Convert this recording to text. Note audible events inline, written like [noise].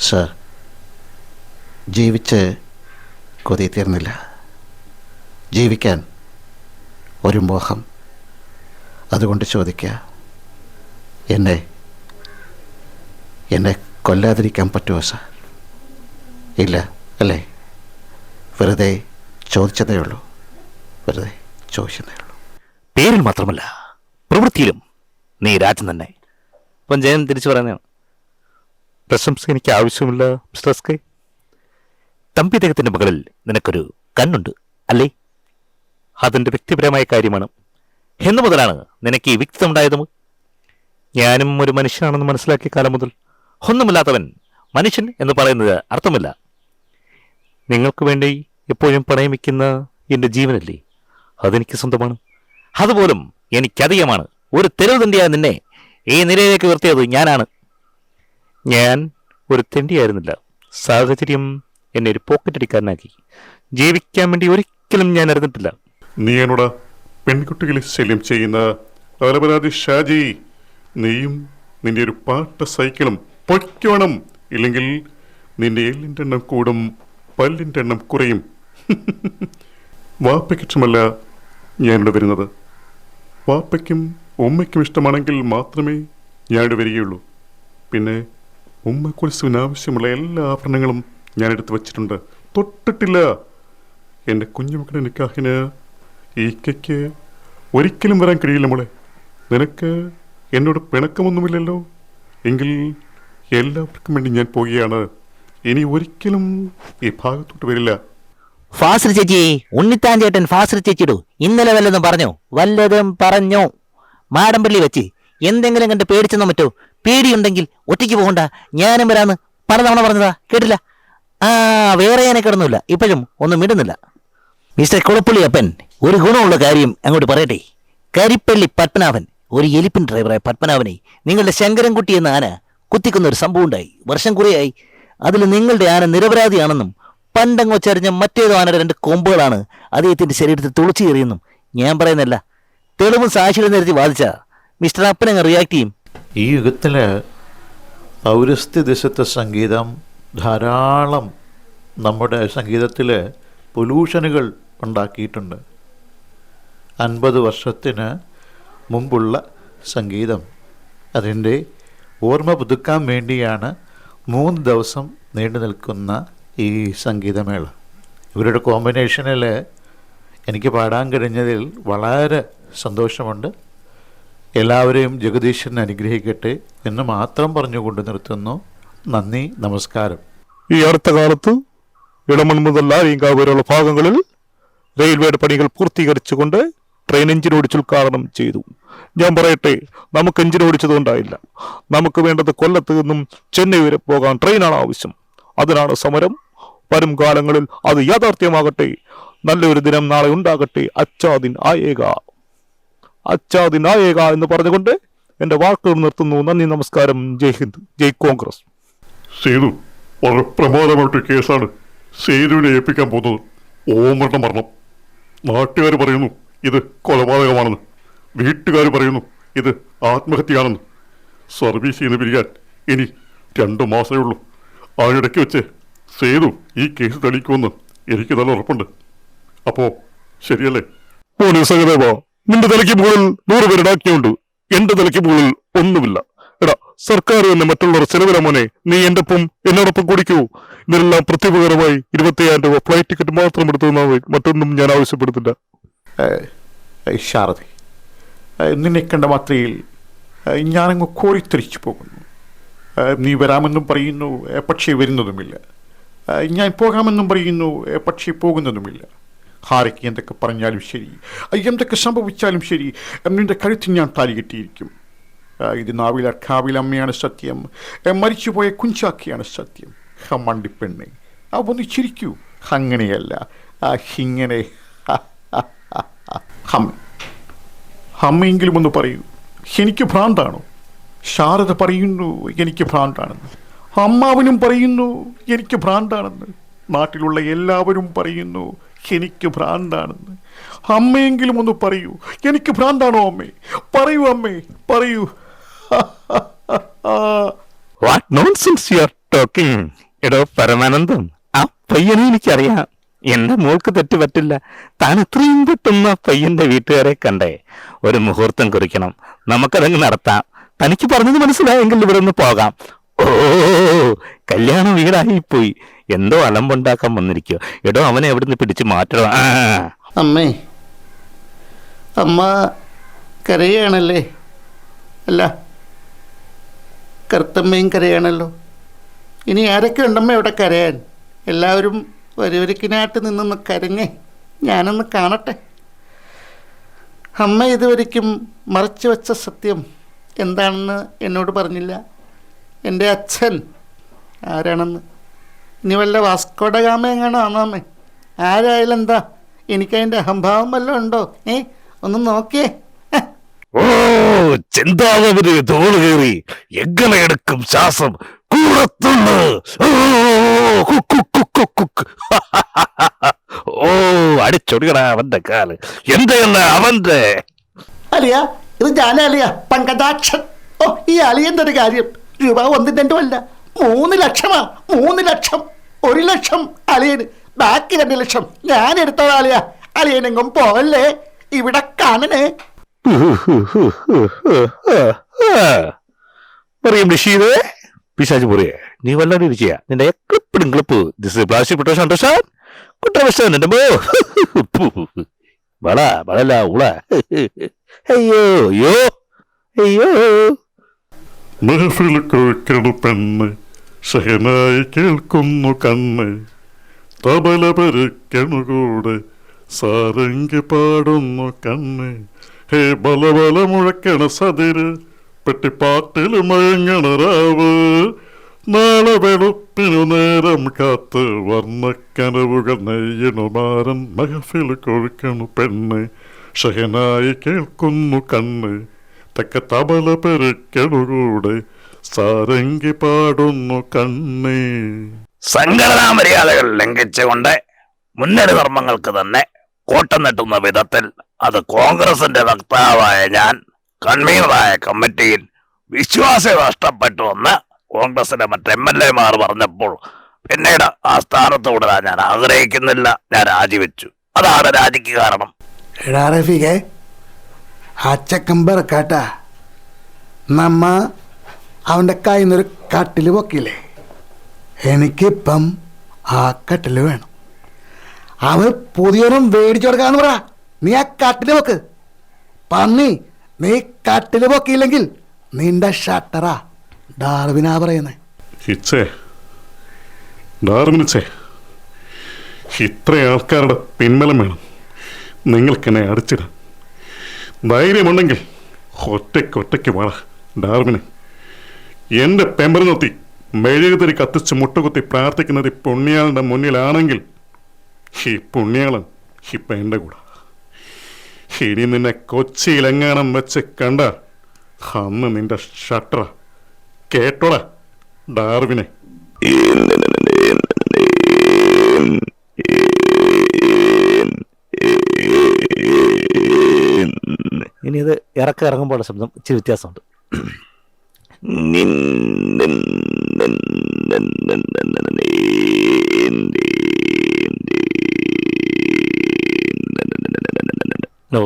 Sir ജീവിച്ച് കൊതി തീർന്നില്ല. ജീവിക്കാൻ ഒരു മോഹം. അതുകൊണ്ട് ചോദിക്കുക എന്നെ എന്നെ കൊല്ലാതിരിക്കാൻ പറ്റുമോ സർ? ഇല്ല അല്ലേ? വെറുതെ ചോദിച്ചതേ ഉള്ളൂ. വെറുതെ ചോദിച്ചതേ ഉള്ളൂ. പേരിൽ മാത്രമല്ല പ്രവൃത്തിയിലും നീ രാജൻ തന്നെ. ഇപ്പം ജയൻ തിരിച്ചു പറയുന്നതാണ്. പ്രശംസ എനിക്ക് ആവശ്യമില്ല മിസ്റ്റർ എസ് കെ. തമ്പി മകളിൽ നിനക്കൊരു കണ്ണുണ്ട് അല്ലേ? അതെന്റെ വ്യക്തിപരമായ കാര്യമാണ്. എന്നു മുതലാണ് നിനക്ക് ഈ വ്യക്തിത്വം ഞാനും ഒരു മനുഷ്യനാണെന്ന് മനസ്സിലാക്കിയ കാലം മുതൽ ഒന്നുമില്ലാത്തവൻ മനുഷ്യൻ എന്ന് പറയുന്നത് അർത്ഥമില്ല. നിങ്ങൾക്ക് വേണ്ടി എപ്പോഴും പണയം വയ്ക്കുന്ന എന്റെ ജീവനല്ലേ? അതെനിക്ക് സ്വന്തമാണ്. അതുപോലും എനിക്കധികമാണ്. ഒരു തെരുവ് നിന്നെ ഈ നിലയിലേക്ക് ഉയർത്തിയത് ഞാനാണ്. ഞാൻ ഒരു തെണ്ടിയായിരുന്നില്ല. സാഹചര്യം എന്നെ ഒരു പോക്കറ്റ് അടിക്കാരനാക്കി ജീവിക്കാൻ വേണ്ടി ഒരിക്കലും ഞാൻ അറിഞ്ഞിട്ടില്ല. നീ എന്നോട് പെൺകുട്ടികളെ ശല്യം ചെയ്യുന്ന അലപരാധി ഷാജി നീയും നിന്റെ ഒരു പാട്ട സൈക്കിളും പൊയ്ക്കോണം. ഇല്ലെങ്കിൽ നിന്റെ എല്ലിന്റെ എണ്ണം കൂടും പല്ലിന്റെ എണ്ണം കുറയും. [laughs] വാപ്പയ്ക്കിഷ്ടമല്ല ഞാനിവിടെ വരുന്നത്. വാപ്പയ്ക്കും ഉമ്മയ്ക്കും ഇഷ്ടമാണെങ്കിൽ മാത്രമേ ഞാനിവിടെ വരികയുള്ളൂ. പിന്നെ ഉമ്മക്കുറിച്ചിന് ആവശ്യമുള്ള എല്ലാ ആഭരണങ്ങളും ഞാൻ എടുത്തു വച്ചിട്ടുണ്ട്. തൊട്ടിട്ടില്ല. എന്റെ കുഞ്ഞുമക്കളുടെ നിക്കാഹിന് ഈക്കയ്ക്ക് കയ്ക്ക് ഒരിക്കലും വരാൻ കഴിയില്ല മോളെ. നിനക്ക് എന്നോട് പിണക്കമൊന്നുമില്ലല്ലോ. എങ്കിൽ എല്ലാവർക്കും വേണ്ടി ഞാൻ പോവുകയാണ്. ഇനി ഒരിക്കലും ഈ ഭാഗത്തോട്ട് വരില്ല. ഫാസിൽ ചേച്ചി ഉണ്ണിത്താൻ ചേട്ടൻ ഫാസിൽ ചേച്ചിടു ഇന്നലെ വല്ലതും പറഞ്ഞോ? വല്ലതും പറഞ്ഞോ? മാടമ്പള്ളി വെച്ച് എന്തെങ്കിലും കണ്ട് പേടിച്ചെന്നോ മറ്റോ? പേടിയുണ്ടെങ്കിൽ ഒറ്റയ്ക്ക് പോകണ്ട. ഞാനും വരാന്ന് പലതവണ പറഞ്ഞതാ. കേട്ടില്ല? ആ വേറെ ഞാനെ കിടന്നില്ല. ഇപ്പോഴും ഒന്നും മിണ്ടുന്നില്ല. മിസ്റ്റർ കുളപ്പുള്ളി അപ്പൻ ഒരു ഗുണമുള്ള കാര്യം അങ്ങോട്ട് പറയട്ടെ. കരിപ്പള്ളി പത്മനാഭൻ ഒരു എലിപ്പിൻ ഡ്രൈവറായ പത്മനാഭനെ നിങ്ങളുടെ ശങ്കരൻകുട്ടി എന്ന ആന കുത്തിക്കുന്ന ഒരു സംഭവം ഉണ്ടായി. വർഷം കുറേയായി. അതിൽ നിങ്ങളുടെ ആന നിരപരാധിയാണെന്നും പണ്ടങ്ങോ ചരിഞ്ഞ മറ്റേതോ ആനയുടെ രണ്ട് കൊമ്പുകളാണ് അദ്ദേഹത്തിന്റെ ശരീരത്തിൽ തുളച്ചു കയറിയെന്നും ഞാൻ പറയുന്നല്ല തെളിവും സാക്ഷികളും നിരത്തി വാദിച്ച. മിസ്റ്റർ അപ്പനങ്ങ് റിയാക്ട് ചെയ്യും. ഈ യുഗത്തിൽ പൗരസ്ത്യ ദിശത്തെ സംഗീതം ധാരാളം നമ്മുടെ സംഗീതത്തിൽ പൊല്യൂഷനുകൾ ഉണ്ടാക്കിയിട്ടുണ്ട്. അൻപത് വർഷത്തിന് മുമ്പുള്ള സംഗീതം. അതിന്റെ ഓർമ്മ പുതുക്കാൻ വേണ്ടിയാണ് മൂന്ന് ദിവസം നീണ്ടു നിൽക്കുന്ന ഈ സംഗീതമേള. ഇവരുടെ കോമ്പിനേഷനിൽ എനിക്ക് പാടാൻ കഴിഞ്ഞതിൽ വളരെ സന്തോഷമുണ്ട്. എല്ലാവരെയും ജഗദീശൻ അനുഗ്രഹിക്കട്ടെ എന്ന് മാത്രം പറഞ്ഞുകൊണ്ട് നിർത്തുന്നു. നന്ദി നമസ്കാരം. ഈ അടുത്ത കാലത്ത് ഇളമൺ മുതൽ ആര്യങ്കാവ് ഭാഗങ്ങളിൽ റെയിൽവേയുടെ പണികൾ പൂർത്തീകരിച്ചുകൊണ്ട് ട്രെയിൻ എഞ്ചിൻ ഓടിച്ച് ഉദ്ഘാടനം ചെയ്തു. ഞാൻ പറയട്ടെ നമുക്ക് എഞ്ചിൻ ഓടിച്ചതുകൊണ്ടായില്ല നമുക്ക് വേണ്ടത് കൊല്ലത്ത് നിന്നും ചെന്നൈ വരെ പോകാൻ ട്രെയിനാണ് ആവശ്യം. അതിനാണ് സമരം. വരും കാലങ്ങളിൽ അത് യാഥാർത്ഥ്യമാകട്ടെ. നല്ലൊരു ദിനം നാളെ ഉണ്ടാകട്ടെ. അച്ചാദിൻ ആയേക. അച്ചാദിൻ നായക എന്ന് പറഞ്ഞുകൊണ്ട് എന്റെ വാക്കുകൾ നിർത്തുന്നു. നന്ദി നമസ്കാരം. ജയ് ഹിന്ദ്. ജയ് കോൺഗ്രസ്. സേതു വളരെ പ്രമാദമായിട്ട് കേസാണ് സേതുവിനെ ഏൽപ്പിക്കാൻ പോകുന്നത്. ഓമരണ മരണം. നാട്ടുകാർ പറയുന്നു ഇത് കൊലപാതകമാണെന്ന്. വീട്ടുകാർ പറയുന്നു ഇത് ആത്മഹത്യയാണെന്ന്. സർവീസ് ചെയ്ത് പിരിയാൻ ഇനി രണ്ട് മാസമേ ഉള്ളൂ. അതിനിടയ്ക്ക് വെച്ച് സേതു ഈ കേസ് തെളിയിക്കുമെന്ന് എനിക്ക് നല്ല ഉറപ്പുണ്ട്. അപ്പോ ശരിയല്ലേ? പോലീസ് സഹദേവ നിന്റെ തലയ്ക്ക് മുകളിൽ നൂറ് പേരുടെ ആജ്ഞയുണ്ട്. എന്റെ തലയ്ക്ക് മുകളിൽ ഒന്നുമില്ല. എടാ സർക്കാർ തന്നെ മറ്റുള്ളവർ ചെലവില മോനെ. നീ എന്റെ ഒപ്പം എന്നോടൊപ്പം കുടിക്കൂ. ഇതിനെല്ലാം പ്രത്യുപകരമായി ഇരുപത്തിയായിരം രൂപ ഫ്ലൈറ്റ് ടിക്കറ്റ് മാത്രം എടുത്തു മറ്റൊന്നും ഞാൻ ആവശ്യപ്പെടുത്തില്ല. നിന്നെ കണ്ട മാത്രയിൽ ഞാനങ്ങ് കോരിത്തെറിച്ചു പോകുന്നു. നീ വരാമെന്നും പറയുന്നു പക്ഷേ വരുന്നതുമില്ല. ഞാൻ പോകാമെന്നും പറയുന്നു പക്ഷേ പോകുന്നതുമില്ല. ആരൊക്കെ എന്തൊക്കെ പറഞ്ഞാലും ശരി. എന്തൊക്കെ സംഭവിച്ചാലും ശരി. എന്നിന്റെ കഴുത്തിൽ ഞാൻ താലി കെട്ടിയിരിക്കും. ഇത് നാവില കാവിലമ്മയാണ് സത്യം. മരിച്ചുപോയ കുഞ്ചാക്കിയാണ് സത്യം. ഹമ്മണ്ടി പെണ്ണെ. ആ ഒന്ന് ചിരിക്കൂ. അങ്ങനെയല്ല. ആ, ഇങ്ങനെ. ഹമ്മ ഹമ്മയെങ്കിലും ഒന്ന് പറയൂ. എനിക്ക് ഭ്രാന്താണോ? ശാരദ പറയുന്നു എനിക്ക് ഭ്രാന്താണെന്ന്. അമ്മാവനും പറയുന്നു എനിക്ക് ഭ്രാന്താണെന്ന്. നാട്ടിലുള്ള എല്ലാവരും പറയുന്നു എനിക്ക് ഭ്രാന്താണെന്ന്. അമ്മയെങ്കിലും ഒന്ന് പറയൂ എനിക്ക് ഭ്രാന്താണോ അമ്മേ? പറയൂ അമ്മേ പറയൂ. What nonsense you are talking എടോ പരമാനന്ദം ആ പയ്യനെ എനിക്കറിയാം. എന്റെ മോൾക്ക് തെറ്റ് പറ്റില്ല താൻ എത്രയും പെട്ടെന്ന് പയ്യന്റെ വീട്ടുകാരെ കണ്ടേ. ഒരു മുഹൂർത്തം കുറിക്കണം. നമുക്കതങ്ങ് നടത്താം. തനിക്ക് പറഞ്ഞത് മനസ്സിലായെങ്കിൽ ഇവിടെ നിന്ന് പോകാം. കല്യാണം വീടായി പോയി എന്തോ അലമ്പുണ്ടാക്കാൻ വന്നിരിക്കോ എടോ അവനെ എവിടുന്ന് പിടിച്ച് മാറ്റണം? അമ്മേ അമ്മ കരയാണല്ലേ അല്ല കറുത്തമ്മയും കരയാണല്ലോ. ഇനി ആരൊക്കെ ഉണ്ടമ്മ ഇവിടെ കരയാൻ? എല്ലാവരും ഒരുവരിക്കിനായിട്ട് നിന്നൊന്ന് കരഞ്ഞേ. ഞാനൊന്ന് കാണട്ടെ. അമ്മ ഇതുവരെയ്ക്കും മറച്ചു വെച്ച സത്യം എന്താണെന്ന് എന്നോട് പറഞ്ഞില്ല. എന്റെ അച്ഛൻ. ആരാണെന്ന്? ഇനി വല്ല വാസ്കോഡഗാമ എങ്ങാണോ ആണോമ്മേ ആരായാലും എന്താ? എനിക്കതിന്റെ അഹംഭാവം വല്ലതും ഉണ്ടോ? ഏ? ഒന്ന് നോക്കിയേ. ഓ ചിന്താവര് തോൾ കയറി എങ്ങനെ എടുക്കും ശ്വാസം? ഓ, [laughs] അവന്റെ കാൽ. എന്തെയല്ല അവന്റെ അലിയ ഇത് അലിയ. പങ്കജാക്ഷൻ. ഓ ഈ അലിയന്റെ ഒരു കാര്യം. രൂപ ഒന്നും രണ്ടും അല്ല മൂന്ന് ലക്ഷമാ മൂന്ന് ലക്ഷം ഒരു ലക്ഷം അലിയന് ബാക്കി രണ്ട് ലക്ഷം ഞാൻ എടുത്തതാ അലിയ അലിയനെങ്കും പോവല്ലേ? ഇവിടെ കാണണേ. പറയും ബഷീറ് പിശാജ് പുറിയെ നീ വല്ലാണ്ട് ഇരിക്കുക നിന്റെ എക്ലിപ്പിടും clip this plastic protection understand കുട്ടവശം എന്റെ ബോ വള വളല്ല ഉള അയ്യോ അയ്യോ അയ്യോ. മെഹഫിൽ കുഴിക്കണു പെണ്ണ് ഷഹനായി കേൾക്കുന്നു കണ്ണ്. തബല പെരുക്കണു കൂടെ സാരംഗി പാടുന്നു കണ്ണ്. ഹേ ബല ബല മുഴക്കണ സതിര് പെട്ടിപ്പാട്ടിൽ മയങ്ങണ രാവ്. നാളെ വെളുപ്പിനു നേരം കാത്ത് വർണക്കനവുകൾ നെയ്യണുമാരൻ മഹഫിൽ കൊഴുക്കണു പെണ്ണ്. ഷഹനായി കേൾക്കുന്നു കണ്ണ്. തക്ക തബല പെരുക്കടുകൂടെ സാരംഗി പാടുന്നു കണ്ണേ. സംഘടനാ മര്യാദകൾ ലംഘിച്ചുകൊണ്ട് മുന്നണി ധർമ്മങ്ങൾക്ക് തന്നെ കോട്ടം നെട്ടുന്ന വിധത്തിൽ അത് കോൺഗ്രസിന്റെ വക്താവായ ഞാൻ കൺവീനറായ കമ്മിറ്റിയിൽ വിശ്വാസം നഷ്ടപ്പെട്ടുവെന്ന് കോൺഗ്രസിന്റെ മറ്റ് എം എൽ എമാർ പറഞ്ഞപ്പോൾ പിന്നീട് ആ സ്ഥാനത്ത് തുടരാൻ ഞാൻ ആഗ്രഹിക്കുന്നില്ല ഞാൻ രാജിവെച്ചു. അതാണ് രാജിക്ക് കാരണം. എടാ റഫീഖെ ബറക്കാട്ട നമ്മ അവന്റെ കയ്യിൽ കട്ടിൽ പൊക്കില്ലേ എനിക്കിപ്പം ആ കട്ടിൽ വേണം. അവൻ പുതിയൊന്നും മേടിച്ചു കൊടുക്കാന്ന് പറ. നീ ആ കട്ടിൽ പൊക്ക്. പന്നി നീ കട്ടിൽ പൊക്കിയില്ലെങ്കിൽ നിന്റെ ഷട്ടറാ. ഡാർവിനാ പറയുന്നേ. ഇത്ര ആൾക്കാരുടെ പിൻബലം വേണം. നിങ്ങൾക്കെന്നെ അടിച്ചിടാൻ. ധൈര്യമുണ്ടെങ്കിൽ ഒറ്റയ്ക്കൊറ്റയ്ക്ക് വാള ഡാർമിന് എന്റെ പെമ്പറ് നിർത്തി മെഴുകുതിരി കത്തിച്ച് മുട്ടുകുത്തി പ്രാർത്ഥിക്കുന്നത് പുണ്യാളുടെ മുന്നിലാണെങ്കിൽ ഈ പുണ്യാളൻ ഇപ്പം എന്റെ കൂടെ. ഇനി നിന്നെ കൊച്ചിയിലെങ്ങാനം വെച്ച് കണ്ട അന്ന് നിന്റെ ഷട്ടറ കേട്ടോടാ ഡാർവിനെ. പിന്നീട് ഇത് ഇറക്ക ഇറങ്ങുമ്പോൾ ശബ്ദം ഇച്ചിരി വ്യത്യാസമുണ്ട് ഹലോ